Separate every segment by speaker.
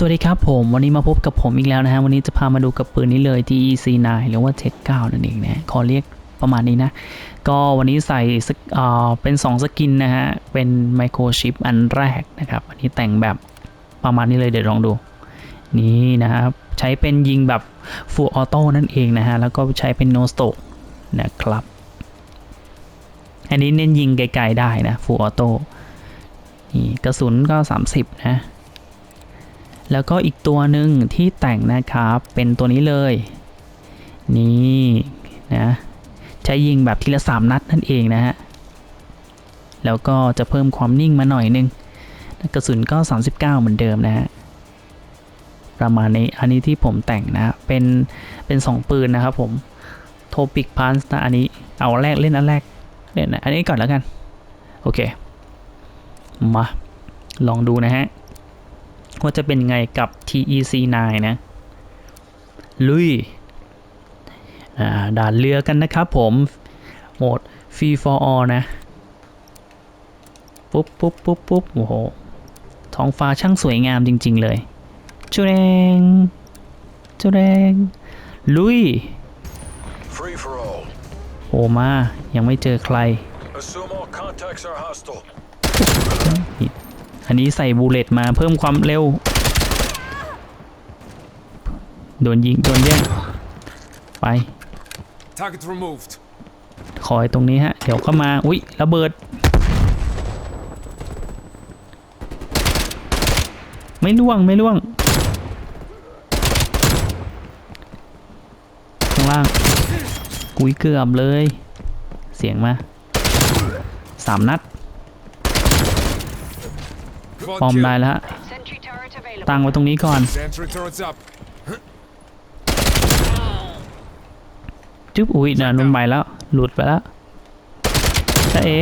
Speaker 1: สวัสดีครับผม วันนี้มาพบกับผมอีกแล้วนะฮะ วันนี้จะพามาดูกับปืนนี้เลย TEC9 หรือว่า Tech 9นั่นเองนะขอเรียกประมาณนี้นะ ก็วันนี้ใส่เอ่อเป็น 2 สกินนะฮะ เป็นไมโครชิปอันแรกนะครับ อันนี้แต่งแบบประมาณนี้เลยเดี๋ยวลองดู นี่นะครับใช้เป็นยิงแบบ Full Auto นั่นเองนะฮะ แล้วก็ใช้เป็น No Stroke นะครับ อันนี้เน้นยิงไกลๆได้นะ Full Auto นี่กระสุนก็ 30 นะ แล้วก็อีกตัวหนึ่งที่แต่งนะครับ เป็นตัวนี้เลย นี่นะใช้ยิงแบบทีละสามนัดนั่นเองนะฮะ แล้วก็จะเพิ่มความนิ่งมาหน่อยนึง กระสุนก็ 39 เหมือนเดิมนะฮะ ประมาณนี้ อันนี้ที่ผมแต่งนะ เป็น เป็น 2 ปืนนะครับผม โทปิกพันส์นะ อันนี้ เอาแรกเล่นอันแรก เล่นอันนี้ก่อนแล้วกัน โอเค มา ลองดูนะฮะ ว่าจะเป็นไงกับ TEC9 นะ ลุยอ่าด่านเรือกันนะครับผมโหมด Free for all นะ ปุ๊บปุ๊บปุ๊บปุ๊บโอ้โหท้องฟ้าช่างสวยงามจริง ๆ เลยจุเรงจุเรงลุย
Speaker 2: Free for all.
Speaker 1: โอมา ยังไม่เจอใคร
Speaker 2: Assume all contacts are hostile.
Speaker 1: อันนี้ใส่บูเลตมาเพิ่มความเร็ว โดนยิง โดนแย่งไป
Speaker 3: Target removed.
Speaker 1: คอยตรงนี้ฮะ เดี๋ยวเข้ามา อุ๊ย ระเบิด ไม่ล่วง ไม่ล่วง ข้างล่าง กุยเกือบเลย เสียงมาสามนัด
Speaker 3: Quad
Speaker 1: ปอม
Speaker 3: kill.
Speaker 1: ได้แล้วฮะ
Speaker 4: Sentry turret available.
Speaker 1: ตั้งไว้ตรงนี้ก่อน
Speaker 3: Sentry turrets up.
Speaker 1: จุ๊บอุ๊ยนะนุ่นไปแล้ว หลุดไปแล้วจะเอ๋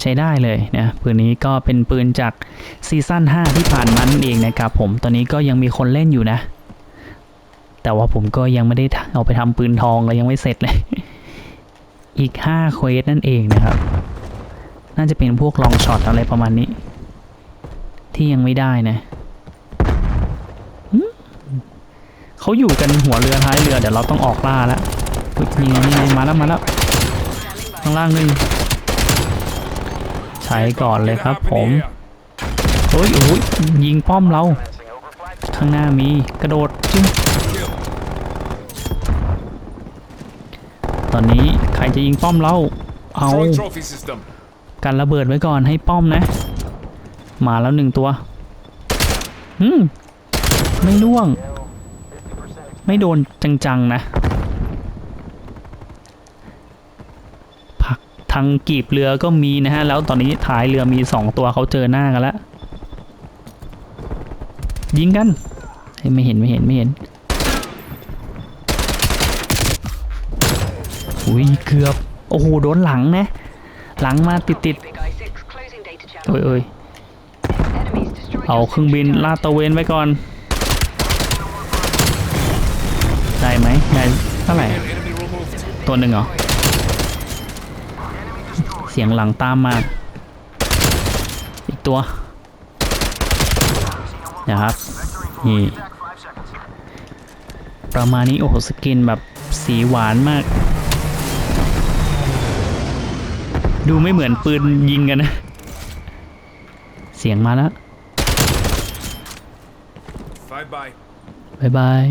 Speaker 1: ใช้ได้เลยนะปืนนี้ก็เป็นปืนจากซีซั่น 5 ที่ผ่านมานั่นเองนะครับผมตอนนี้ก็ยังมีคนเล่นอยู่นะ แต่ว่าผมก็ยังไม่ได้เอาไปทำปืนทองเลยยังไม่เสร็จเลย อีก 5 เควสนั่นเองนะครับ น่าจะเป็นพวกลองช็อตอะไรประมาณนี้ ที่ยังไม่ได้นะเขาอยู่กันหัวเรือท้ายเรือเดี๋ยวเราต้องออกล่าแล้วนี่ไงนี่ไงมาแล้วมาแล้วข้างล่างนึ่งใช้ก่อนเลยครับ ผมโอ้ยโอ้ยยิงป้อมเรา ข้างหน้ามีกระโดดจิ้มตอนนี้ใครจะยิงป้อมเราเอา กันระเบิดไว้ก่อนให้ป้อมนะ มาแล้วหนึ่งตัวอืมไม่ล่วง ไม่โดนจังๆนะผักทางกีบเรือก็มีนะฮะ แล้วตอนนี้ท้ายเรือมีสองตัวเขาเจอหน้ากันแล้ว ยิงกันไม่เห็นไม่เห็นไม่เห็นอุ้ยเกือบ โอ้โห โดนหลังนะ หลังมาติดติด
Speaker 4: Big I-6 closing data
Speaker 1: ๆ
Speaker 4: channel.
Speaker 1: โอ้ยโอ้ยเอาเครื่องบินลาดตระเวนไว้ก่อน ได้ไหมได้เท่าไหร่ตัวหนึ่งเหรอ เสียงหลังตามมา อีกตัวนะครับนี่ประมาณนี้โอ้โหสกินแบบสีหวานมาก ดูไม่เหมือนปืนยิงกันนะ เสียงมาแล้ว
Speaker 3: Bye bye.
Speaker 1: บายบาย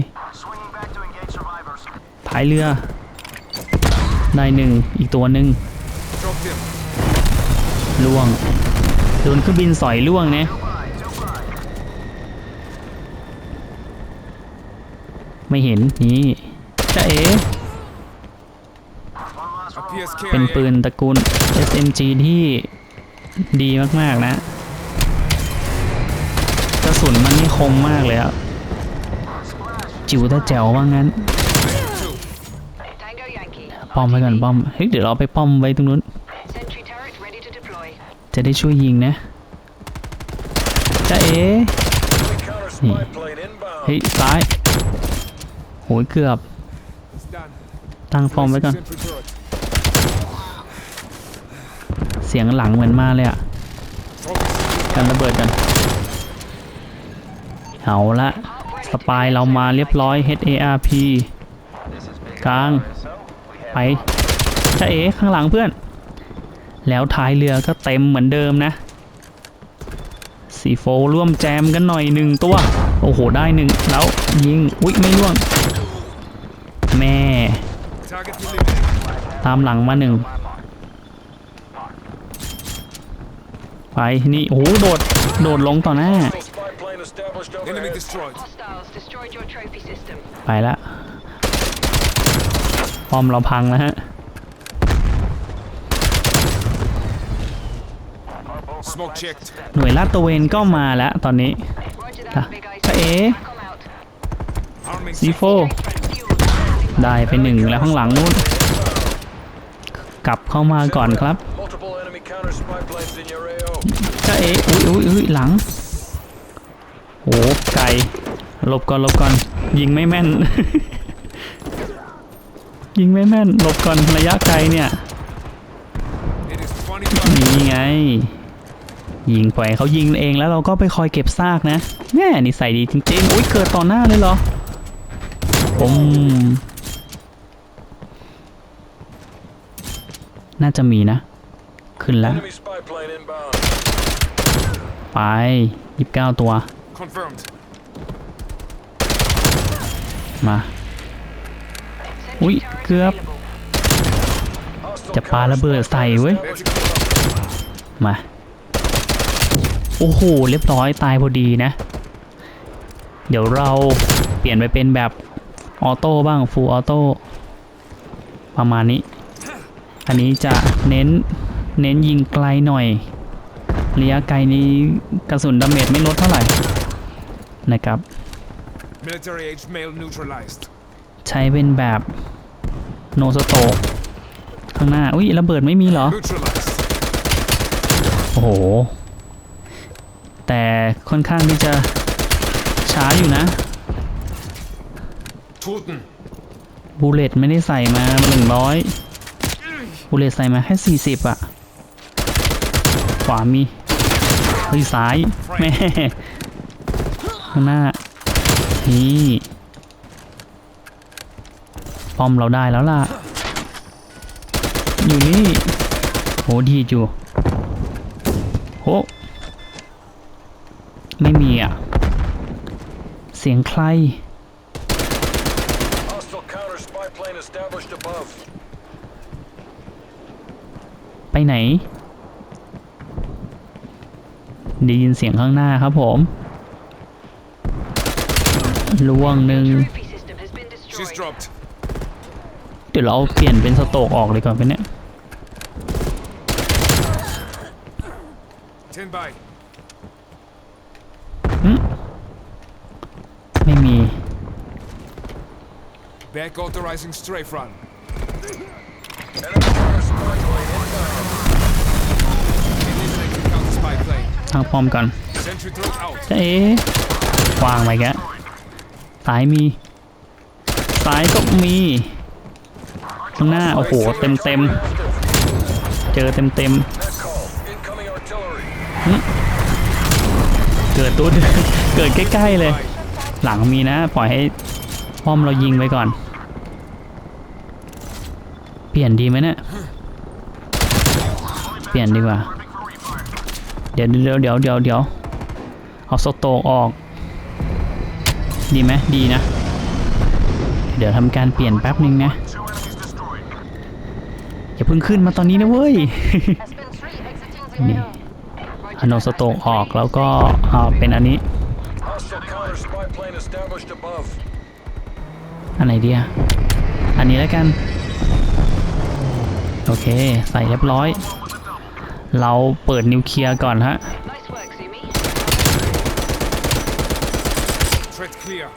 Speaker 1: ท้ายเรือได้หนึ่งอีกตัวหนึ่ง
Speaker 3: Dropped him.
Speaker 1: ล่วงโดนเครื่องบินสอยล่วงนะไม่เห็นนี่จะเอ๋
Speaker 3: A PSK.
Speaker 1: เป็นปืนตระกูล SMG ที่ดีมาก ๆ นะ กระสุนมันนี่คมมากเลยอะจิ๋วแต่แจ๋วว่างั้น ป้อมไว้ก่อนป้อม เฮ้ย เดี๋ยวเราไปป้อมไว้ตรงนู้น จะได้ช่วยยิงนะจะเอ๋เฮ้ยซ้ายโหยเกือบ ตั้งป้อมไว้ก่อน เสียงหลังเหมือนมาเลยอะกันระเบิดกัน เอาละสปายเรามาเรียบร้อย HARP กลาง ไปจะเอ๋ข้างหลังเพื่อน แล้วท้ายเรือก็เต็มเหมือนเดิมนะสีโฟร่วมแจมกันหน่อยหนึ่งตัว โอ้โห ได้หนึ่งแล้วยิง อุ๊ย ไม่ร่วง แม่ ตามหลังมาหนึ่ง ไปนี่โอ้โหโดดโดดลงต่อหน้า
Speaker 2: Hostile spy plane established
Speaker 3: Enemy
Speaker 2: overhead.
Speaker 3: destroyed.
Speaker 4: Hostiles destroyed your trophy system.
Speaker 1: ไปละป้อมเราพังแล้วฮะ
Speaker 3: Smoke checked.
Speaker 1: หน่วยลาดตระเวนก็มาแล้วตอนนี้
Speaker 4: Roger
Speaker 1: Ah,
Speaker 4: that, Big Eyes.
Speaker 1: ta ế.
Speaker 4: Back on out.
Speaker 3: Arming.
Speaker 1: C4
Speaker 4: Fuel.
Speaker 1: ได้ไปหนึ่งแล้วข้างหลังนู้น กลับเข้ามาก่อนครับ
Speaker 2: Multiple enemy counter spy planes in your AO.
Speaker 1: จ้า เอ๋อุ้ยอุ้ยอุ้ยหลังโอ้ไกลหลบก่อนหลบก่อน ยิงไม่แม่น ยิงไม่แม่นหลบก่อนระยะไกลเนี่ยนี่ไง ยิงปล่อยเขายิงเองแล้วเราก็ไปคอยเก็บซากนะแม่นิสัยดีจริงๆอุ้ยเกิดต่อหน้าเลยเหรอผมน่าจะมีนะ ขึ้นแล้ว
Speaker 2: Enemy spy plane inbound.
Speaker 1: ไปยิบเก้าตัว
Speaker 3: Confirmed.
Speaker 1: มา
Speaker 4: Sentry
Speaker 1: Ui,
Speaker 4: turret
Speaker 1: cướp.
Speaker 4: available.
Speaker 2: Hostile
Speaker 1: จะปาระเบิด
Speaker 2: counter spy
Speaker 1: ใส่
Speaker 2: plane
Speaker 1: เว้ย
Speaker 3: Let's
Speaker 2: established
Speaker 3: go.
Speaker 1: มา โอ้โห เรียบร้อยตายพอดีนะ เดี๋ยวเราเปลี่ยนไปเป็นแบบออโต้บ้างฟูลออโต้ประมาณนี้ อันนี้จะเน้นเน้นยิงไกลหน่อย ระยะไกลนี้กระสุนดาเมจไม่ลดเท่าไหร่นะครับ
Speaker 3: Military age male neutralized.
Speaker 1: ใช้เป็นแบบโนสโตกข้างหน้า อุ้ยระเบิดไม่มีเหรอ
Speaker 3: Neutralized.
Speaker 1: โอ้โห แต่ค่อนข้างที่จะช้าอยู่นะ
Speaker 3: Toten.
Speaker 1: บูเลตไม่ได้ใส่มาหนึ่งร้อยบูเลตใส่มาแค่สี่สิบอะขวามี เฮ้ยซ้ายแม่ข้างหน้านี่ป้อมเราได้แล้วล่ะ อยู่นี่โหดีอยู่โหไม่มีอะ เสียงใคร
Speaker 2: Hostile counter spy plane established above.
Speaker 1: ไปไหน ได้ยินเสียงข้างหน้าครับผมล่วงหนึ่ง
Speaker 4: Trophy system has been
Speaker 3: She's
Speaker 4: destroyed.
Speaker 3: dropped.
Speaker 1: เดี๋ยวเราเอาเปลี่ยนเป็นสโตกออกเลยก่อนไปเนี่ย
Speaker 3: 10 by.
Speaker 1: ไม่มี
Speaker 3: Back authorizing strafe run.
Speaker 1: ทางป้อมก่อนจะเอ๊ะวางไปแกะซ้ายมีซ้ายก็มีข้างหน้าโอ้โหเต็มเต็มเจอเต็มเต็มเกิดตัวเกิดใกล้ๆเลย หลังมีนะ ปล่อยให้ป้อมเรายิงไปก่อน เปลี่ยนดีไหมเนี่ยเปลี่ยนดีกว่า เดี๋ยวเดี๋ยวเดี๋ยวเดี๋ยวเดี๋ยวเอาสโตกออก ดีไหมดีนะ เดี๋ยวทำการเปลี่ยนแป๊บนึงนะ อย่าเพิ่งขึ้นมาตอนนี้นะเว้ย นี่เอาโนสโตกออกแล้วก็เอาเป็นอันนี้อันไหนดีอะอันนี้แล้วกัน โอเค ใส่เรียบร้อย เราเปิดนิวเคลียร์ก่อนฮะ
Speaker 4: Nice work, Zumi.
Speaker 3: Threat clear.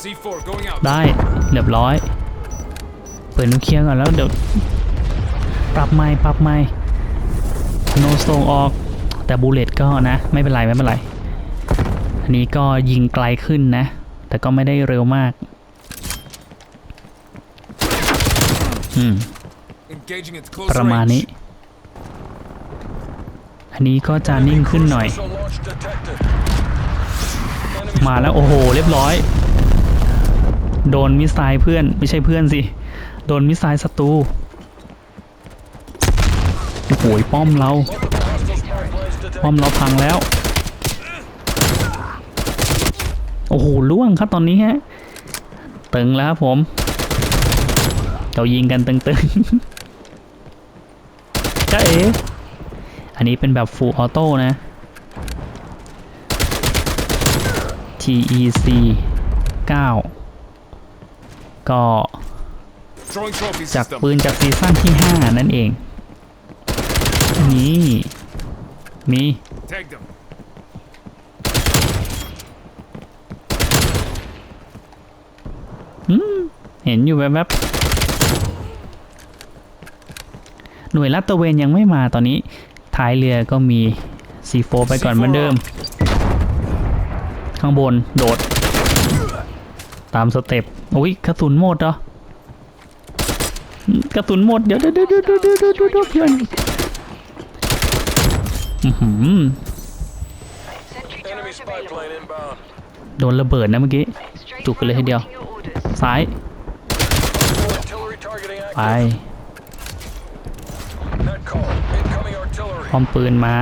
Speaker 3: C4 going out.
Speaker 1: ได้เรียบร้อย เปิดนิวเคลียร์ก่อนแล้วเดี๋ยวปรับไม้ปรับไม้โนสโตออกแต่บูเลตก็นะ ไม่เป็นไร ไม่เป็นไร อันนี้ก็ยิงไกลขึ้นนะ แต่ก็ไม่ได้เร็วมากอืม
Speaker 3: Engaging at
Speaker 1: ป
Speaker 3: close
Speaker 1: ระมาณนี้
Speaker 3: range.
Speaker 1: อันนี้ก็จะนิ่งขึ้ n หน่อย มาแล้วโอ้โห เรียบร้อย โดนมิสไซล์เพื่อนไม่ใช่เพื่อนสิ โดนมิสไซล์ศัตรูโอ้โหป้อมเรา ป้อมเราพังแล้ว โอ้โหล่วงครับตอนนี้ฮะ ตึงแล้วครับผมเรายิงกันตึงๆจ้าเอ๋ อันนี้เป็นแบบ full auto นะ TEC 9 ก็
Speaker 3: Throwing trophy
Speaker 1: จาก
Speaker 3: system.
Speaker 1: ปืนจากซีซั่นที่ 5 นั่นเอง นี่มี
Speaker 3: Tag them.
Speaker 1: อืมเห็นอยู่แวบๆหน่วยลาดตระเวนยังไม่มาตอนนี้ ท้ายเรือก็มี C4 ไปก่อนเหมือนเดิม ข้างบนโดด ตามสเต็ปอ้ยกระสุนหมดเหรอกระสุนหมดเดี๋ยวเดี๋ยวเดี๋ยวเดี๋ยวเดี๋ยวเดี๋ยวเพื่อนโดนระเบิดนะเมื่อกี้
Speaker 4: จุ
Speaker 1: กกั
Speaker 4: น
Speaker 1: เลย
Speaker 4: ทีเดียว
Speaker 1: ซ้าย ไป
Speaker 2: artillery.
Speaker 1: พร้อมปืนมา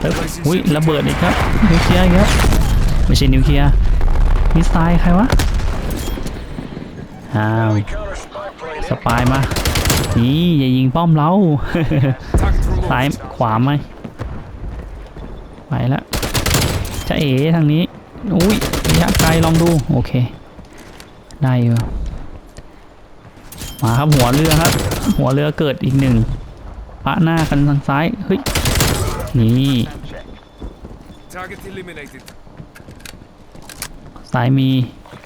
Speaker 1: เอ้ยอุ้ยระเบิดอีกครับนิวเคลียร์อีกครับไม่ใช่นิวเคลียร์มิสไซล์ใครวะอ้าว
Speaker 2: Enemy counter spy plane
Speaker 1: สปายมานี่อย่ายิงป้อมเรา
Speaker 3: Target
Speaker 1: ซ้าย
Speaker 3: removed.
Speaker 1: ขวาไหมไปแล้วจะเอ๋ทางนี้อุ้ยระยะไกลลองดูโอเค ได้อยู่มาครับหัวเรือครับ หัวเรือเกิดอีกหนึ่งปะหน้ากันทางซ้ายเฮ้ย นี่
Speaker 3: Target eliminated.
Speaker 1: ซ้ายมี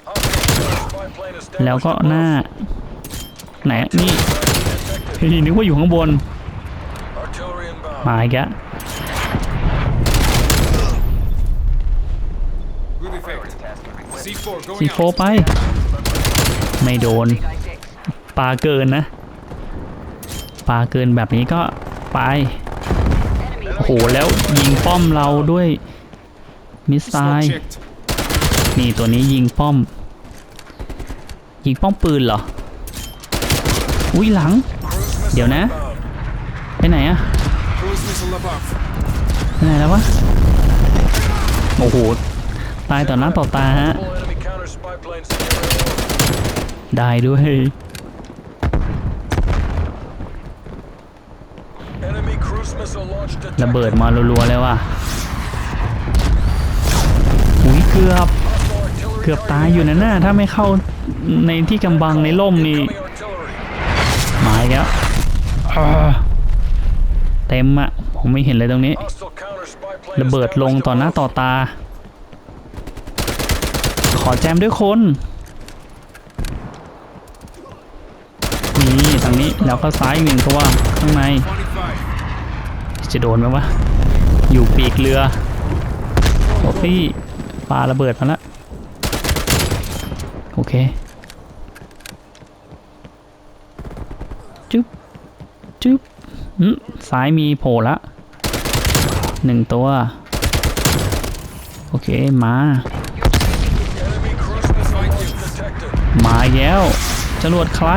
Speaker 2: Hostile counter spy plane established
Speaker 1: แล้วก็หน้า
Speaker 2: above.
Speaker 1: ไหน นี่
Speaker 2: Detected.
Speaker 1: เฮ้ยนึกว่าอยู่ข้างบน
Speaker 2: Artillery inbound.
Speaker 1: มาอีกแล้ว
Speaker 3: Good effect. C4 going
Speaker 1: ซีโฟ
Speaker 3: out.
Speaker 1: ไป ไม่โดน
Speaker 4: Big eye fix.
Speaker 1: ปลาเกินนะ ปลาเกินแบบนี้ก็ไป
Speaker 4: Enemy
Speaker 1: โอ้โหแล้วยิงป้อมเราด้วยมิสไซล์นี่ตัวนี้ยิงป้อม ยิงป้อมปืนเหรอ อุ้ยหลัง เดี๋ยวนะ ไปไหนอะไปไหนแล้ววะ โอ้โห ตายต่อหน้าต่อตาฮะ ได้ด้วย ระ
Speaker 2: detected.
Speaker 1: เบิดมารัวๆเลยว่ะอุ้ยเกือบ
Speaker 2: Hostile artillery
Speaker 1: เกือบตายอยู่นะน่าถ้าไม่เข้าในที่กำบังในร่มนี่
Speaker 2: Incoming artillery.
Speaker 1: มาอีกแล้วอ่าเต็มอะผมไม่เห็นเลยตรงนี้
Speaker 2: Hostile counter spy plane
Speaker 1: ระเบิดลง
Speaker 2: established
Speaker 1: ต่อหน้า
Speaker 2: above.
Speaker 1: ต่อตา ขอแจมด้วยคนนี่ทางนี้แล้วก็ซ้ายอีกหนึ่งตัวข้างใน
Speaker 3: 25.
Speaker 1: จะโดนไหมวะ อยู่ปีกเรือ โอฟี่ปาระเบิดมาแล้วโอเคจุ๊บจุ๊บอืมซ้ายมีโผล่ละหนึ่งตัว โอเค มา มาแล้วจรวดใคร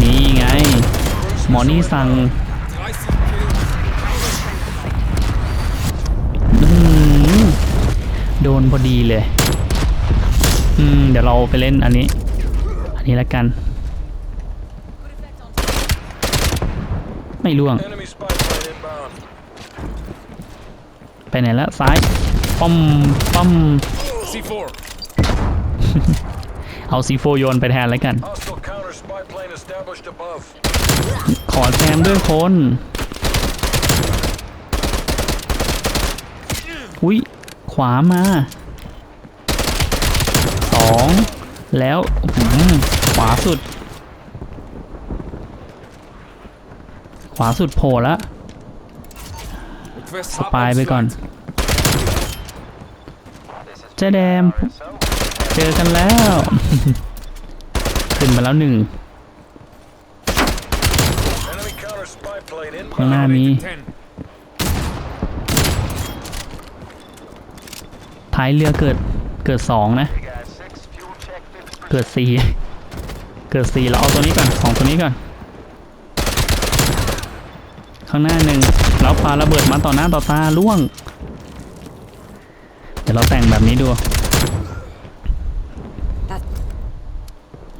Speaker 1: นี่ไง หมอนี่สั่ง
Speaker 3: 30 kills.
Speaker 1: อืม โดนพอดีเลย อืม เดี๋ยวเราไปเล่นอันนี้ อันนี้แล้วกัน ไม่ล่วง ไปไหนละซ้าย ป้อม ป้อม เอาซีโฟโยนไปแทนแล้วกัน ขอแซมด้วยคน อุ้ย ขวามาสองแล้วอื้อหือขวาสุด ขวาสุดโผล่แล้ว
Speaker 3: Request
Speaker 1: สปายไปก่อนเจ๊แดม เจอกันแล้ว ขึ้นมาแล้วหนึ่ง
Speaker 2: Enemy counter spy plane
Speaker 1: ข้างหน้า
Speaker 2: inbound.
Speaker 1: มี
Speaker 3: 10.
Speaker 1: ท้ายเรือเกิดเกิดสองนะ เกิดสี่เกิดสี่เราเอาตัวนี้ก่อนสองตัวนี้ก่อน ข้างหน้าหนึ่งแล้วปาระเบิดมาต่อหน้าต่อตาล่วง เดี๋ยวเราแต่งแบบนี้ดู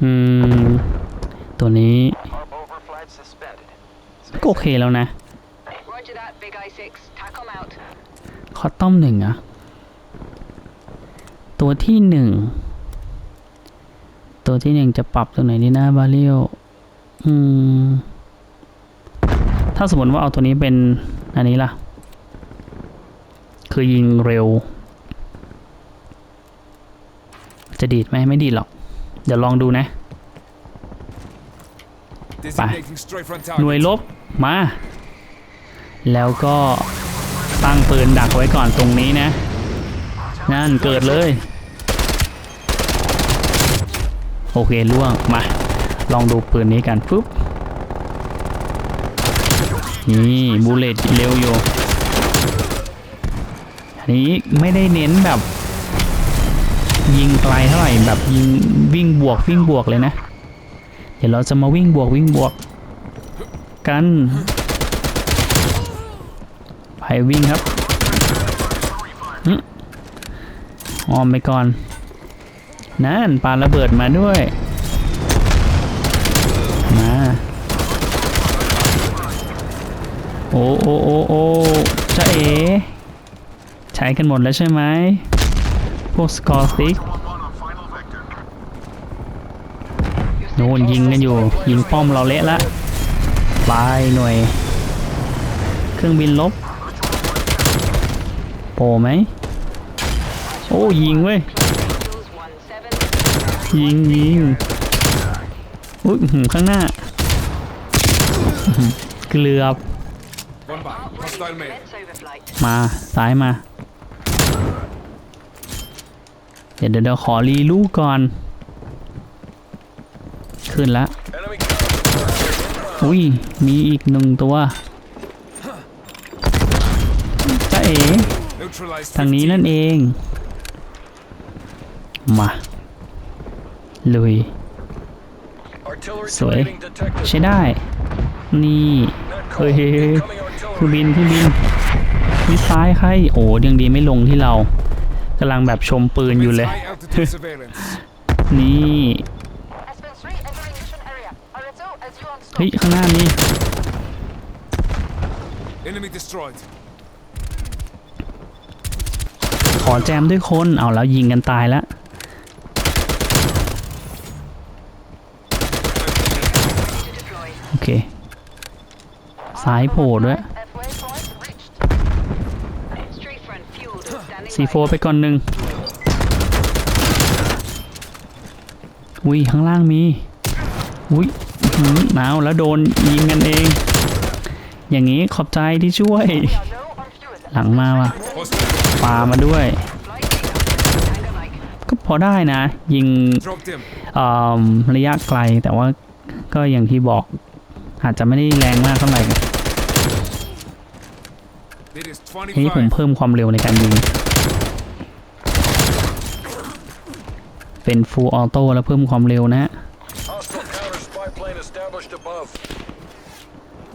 Speaker 1: อืม ตัวนี้ก็โอเคแล้วนะ
Speaker 4: Roger that, Big I6. TACOM out.
Speaker 1: คอตตอมหนึ่งอะ ตัวที่หนึ่งตัวที่หนึ่งจะปรับตรงไหนดีนะบาเรียลอืมถ้าสมมติว่าเอาตัวนี้เป็นอันนี้ล่ะ คือยิงเร็ว จะดีดไหมไม่ดีดหรอก เดี๋ยวลองดูนะ
Speaker 3: Designating straight front
Speaker 1: หน่วย
Speaker 3: target.
Speaker 1: ลบมา แล้วก็ตั้งปืนดักไว้ก่อนตรงนี้นะ นั่นเกิดเลย โอเคล่วงมา ลองดูปืนนี้กันปุ๊บนี่บูเลตเร็วอยู่อันนี้ไม่ได้เน้นแบบ ยิงไกลเท่าไหร่แบบยิงวิ่งบวกวิ่งบวกเลยนะ เดี๋ยวเราจะมาวิ่งบวกวิ่งบวก กันไปวิ่งครับหึ ออมไปก่อน นั่นปาระเบิดมาด้วย มา โอ้โอ้โอ้โอ้จะเอ ใช้กันหมดแล้วใช่ไหม พวกสกอร์สติกโน่นยิงกันอยู่ ยิงป้อมเราเละละบายหน่วย เครื่องบินลบโปรไหม โอ้ยิงเว้ย ยิงยิงอุ้ยหือข้างหน้า เกือบ มาซ้ายมาเดี๋ยวเดี๋ยวขอรีลูกก่อน ขึ้นละอุ้ย มีอีกหนึ่งตัวจ้าเอ๋ทางนี้นั่นเอง มาลุย
Speaker 2: artillery
Speaker 1: สวย
Speaker 2: targeting detected.
Speaker 1: ใช้ได้ นี่
Speaker 2: Net
Speaker 1: เฮ้ย
Speaker 2: call.
Speaker 1: เฮ้ยเฮ้ย
Speaker 2: Incoming
Speaker 1: เครื่อง
Speaker 2: artillery.
Speaker 1: บินเครื่องบินวิซ้ายใครโอ้ยังดีไม่ลงที่เรากำลังแบบชมปืนอยู่เลย
Speaker 3: High altitude surveillance.
Speaker 1: นี่
Speaker 4: Aspen 3 entering mission area. RSO as you on
Speaker 1: เฮ้ยข้างหน้านี่
Speaker 3: Enemy destroyed.
Speaker 1: ขอแจมด้วยคน เอาแล้วยิงกันตายแล้ว
Speaker 4: to deploy.
Speaker 1: โอ เคซ้ายโผล่ด้วยซีโฟไปก่อนหนึ่งอุ้ยข้างล่างมีอุ้ยหนาวแล้วโดนยิงกันเอง อย่างนี้ขอบใจที่ช่วย หลังมาว่ะปามาด้วย ก็พอได้นะ ยิงอ่อระยะไกลแต่ว่าก็อย่างที่บอก อาจจะไม่ได้แรงมากเท่าไหร่
Speaker 3: It is
Speaker 1: ทีนี้ผม
Speaker 3: 25.
Speaker 1: เพิ่มความเร็วในการยิง เป็น full auto แล้วเพิ่มความเร็วนะฮะ
Speaker 2: Hostile counter spy plane established above.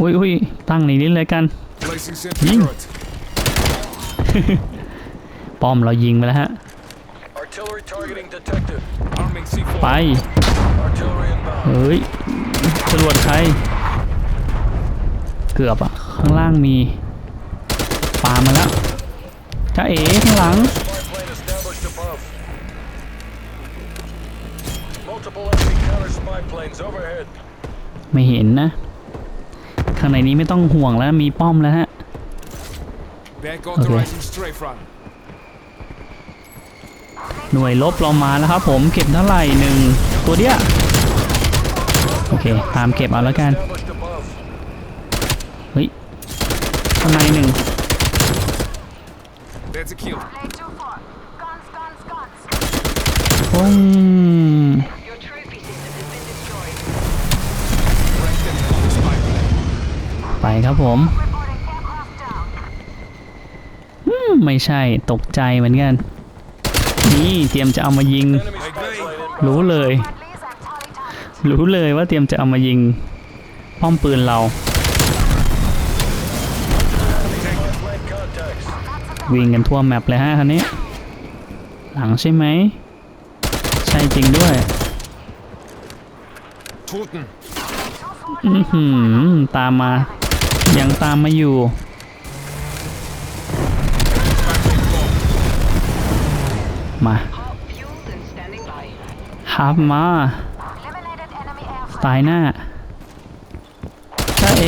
Speaker 1: อุ้ยอุ้ยตั้งในนี้เลยกัน
Speaker 3: Placing sentry
Speaker 1: Ying.
Speaker 3: turret.
Speaker 1: ป้อมเรายิงไปแล้วฮะ
Speaker 2: Artillery targeting detected.
Speaker 3: Arming C4.
Speaker 1: ไป
Speaker 2: Artillery inbound.
Speaker 1: เฮ้ยจรวดใคร เกือบอะข้างล่างมีปามาแล้วจ้าเอ๋ข้างหลัง
Speaker 2: Spy plane established above. Multiple enemy counter spy planes overhead.
Speaker 1: ไม่เห็นนะ ข้างในนี้ไม่ต้องห่วงแล้วมีป้อมแล้วฮะ
Speaker 3: Back authorizing strafe run.
Speaker 1: หน่วยลบเรามาแล้วครับผมเก็บเท่าไหร่หนึ่งตัวเดียวโอเค ตามเก็บเอาแล้วกัน
Speaker 2: Established above.
Speaker 1: เฮ้ย ข้างในหนึ่ง
Speaker 3: That's a kill.
Speaker 4: Play too far. Guns, guns, guns.
Speaker 1: โอ้ย
Speaker 4: Your trophy system has been destroyed.
Speaker 3: Cracked enemy on the spy plane.
Speaker 1: ไปครับผม
Speaker 4: Reporting aircraft down.
Speaker 1: อืมไม่ใช่ตกใจเหมือนกัน นี่เตรียมจะเอามายิง
Speaker 2: Enemy spotlight inbound.
Speaker 1: รู้เลย รู้เลยว่าเตรียมจะเอามายิง ป้อมปืนเรา วิ่งกันทั่วแมปเลยฮะคันนี้ หลังใช่ไหม ใช่จริงด้วย
Speaker 3: Toten.
Speaker 1: อือหือตามมา ยังตามมาอยู่มา
Speaker 4: Hot fueled and standing by.
Speaker 1: ฮับมา ตายหน้าจ้าเอ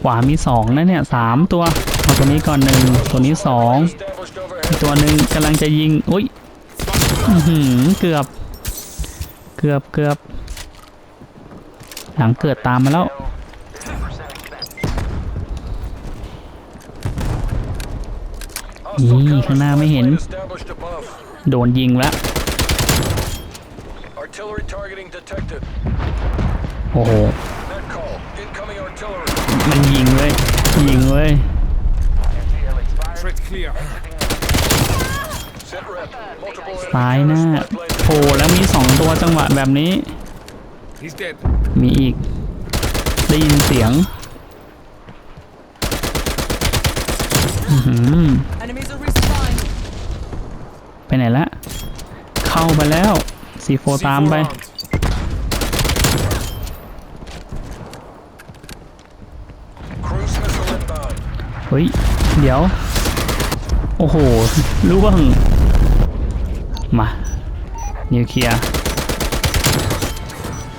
Speaker 1: ขวามีสองนะเนี่ยสามตัวเอา ตัวนี้ก่อนหนึ่งตัวนี้สอง
Speaker 2: Established overhead.
Speaker 1: ตัวหนึ่งกำลังจะยิงอุ้ยอื้อหือเกือบ เกือบเกือบหลังเกิดตามมาแล้ว
Speaker 2: Hostile
Speaker 1: Ih,
Speaker 2: counter
Speaker 1: ข้างหน้าไม่เห็น
Speaker 2: flight established above.
Speaker 1: โดนยิงแล้ว
Speaker 2: Artillery targeting detected.
Speaker 1: โอ้โห
Speaker 2: Net call. Incoming artillery.
Speaker 1: มันยิงเว้ยยิงเว้ย
Speaker 3: Threat clear.
Speaker 2: Set rep. Multiple
Speaker 1: ซ้ายหน้า
Speaker 2: enemy spotlight
Speaker 1: โผล่แล้วมีสองตัวจังหวะแบบนี้
Speaker 3: He's dead.
Speaker 1: มีอีก ได้ยินเสียง อื้อหือ
Speaker 5: Enemies are respawning.
Speaker 1: ไปไหนละ เข้าไปแล้วซีโฟตามไป
Speaker 3: round.
Speaker 2: Cruise missile inbound.
Speaker 1: เฮ้ย เดี๋ยว โอ้โหล่วง มา นิวเคลียร์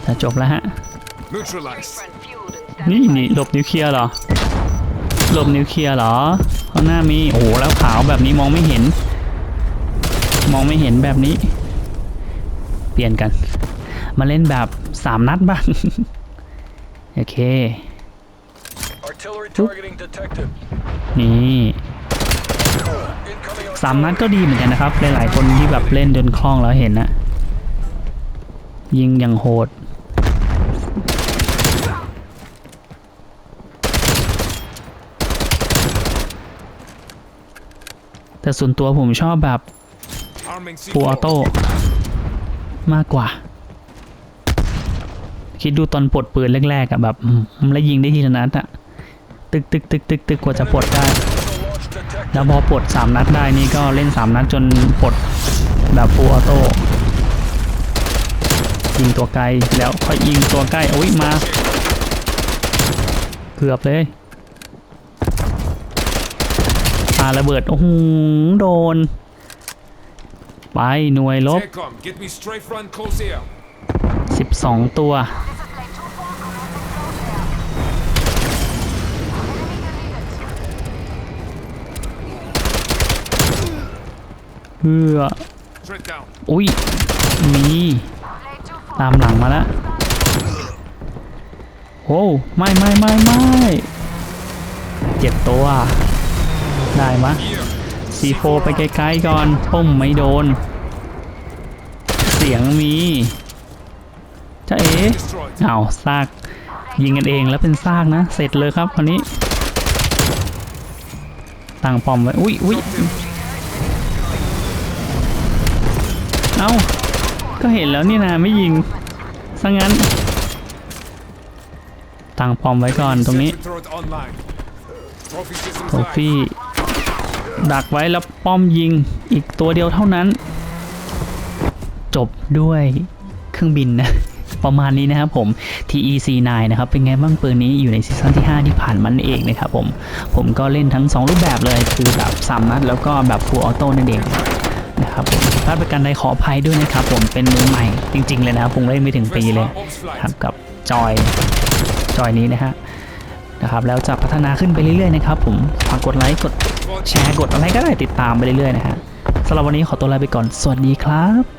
Speaker 1: จะจบแล้วฮะ
Speaker 3: Neutralized.
Speaker 4: Front fueled and
Speaker 1: นี่
Speaker 4: standing
Speaker 1: นี่หลบนิวเคลียร์เหรอ หลบนิวเคลียร์เหรอ ข้างหน้ามี โอ้โห แล้วขาวแบบนี้มองไม่เห็น มองไม่เห็นแบบนี้ เปลี่ยนกัน มาเล่นแบบสามนัดบ้าง โอเค
Speaker 2: Artillery targeting detected.
Speaker 1: นี่
Speaker 2: Incoming
Speaker 1: สามนัดก็ดีเหมือนกันนะครับ หลายๆคนที่แบบเล่นจนคล่องแล้วเห็นนะยิงอย่างโหด แต่ส่วนตัวผมชอบแบบฟูออโต้มากกว่า คิดดูตอนปลดปืนแรกๆอะแบบแล้วยิงได้ทีละนัดอะตึกตึกตึกตึกตึกกว่าจะปลดได้ แล้วพอปลดสามนัดได้นี่ก็เล่นสามนัดจนปลดแบบฟูลออโต้ยิงตัวไกลแล้วค่อยยิงตัวใกล้โอ้ยมา เกือบเลยปาระเบิด โอ้โหโดน ไปหน่วยลบ
Speaker 3: TACOM, get me straight front close air.
Speaker 1: 12 ตัว เพื่อ
Speaker 3: Threat down.
Speaker 1: อุ้ยมีตามหลังมาแล้วโอ้ไม่ไม่ไม่ไม่เจ็บตัว ได้มะ
Speaker 3: Here.
Speaker 1: C4 ไปไกลๆก่อนปุ้มไม่โดน เสียงมีจะเอ๋
Speaker 3: Destroyed.
Speaker 1: เอาซากยิงกันเองแล้วเป็นซากนะ เสร็จเลยครับคนนี้ ตั้งปอมไว้ อุ้ยอุ้ย ก็เห็นแล้วนี่นะไม่ยิงซะงั้นตั้งปอมไว้ก่อนตรงนี้โทฟี่ดักไว้แล้วป้อมยิงอีกตัวเดียวเท่านั้น จบด้วยเครื่องบินนะประมาณนี้นะครับผม TEC9 นะครับเป็นไงบ้างปืนนี้อยู่ในซีซั่นที่ 5 ที่ผ่านมันเองนะครับผม ผมก็เล่นทั้ง 2 รูปแบบเลยคือแบบ3นัดแล้วก็แบบ Full Auto นั่นเองนะครับผม พลาดประกันใดขออภัยด้วยนะครับ ผมเป็นมือใหม่จริง ๆ เลยนะครับผมเล่นไม่ถึงปีเลยครับกับจอยจอยนี้นะฮะนะครับแล้วจะพัฒนาขึ้นไปเรื่อยๆนะครับผมฝากกดไลค์กดแชร์กดอะไรก็ได้ติดตามไปเรื่อยๆนะฮะสำหรับวันนี้ขอตัวลาไปก่อนสวัสดีครับ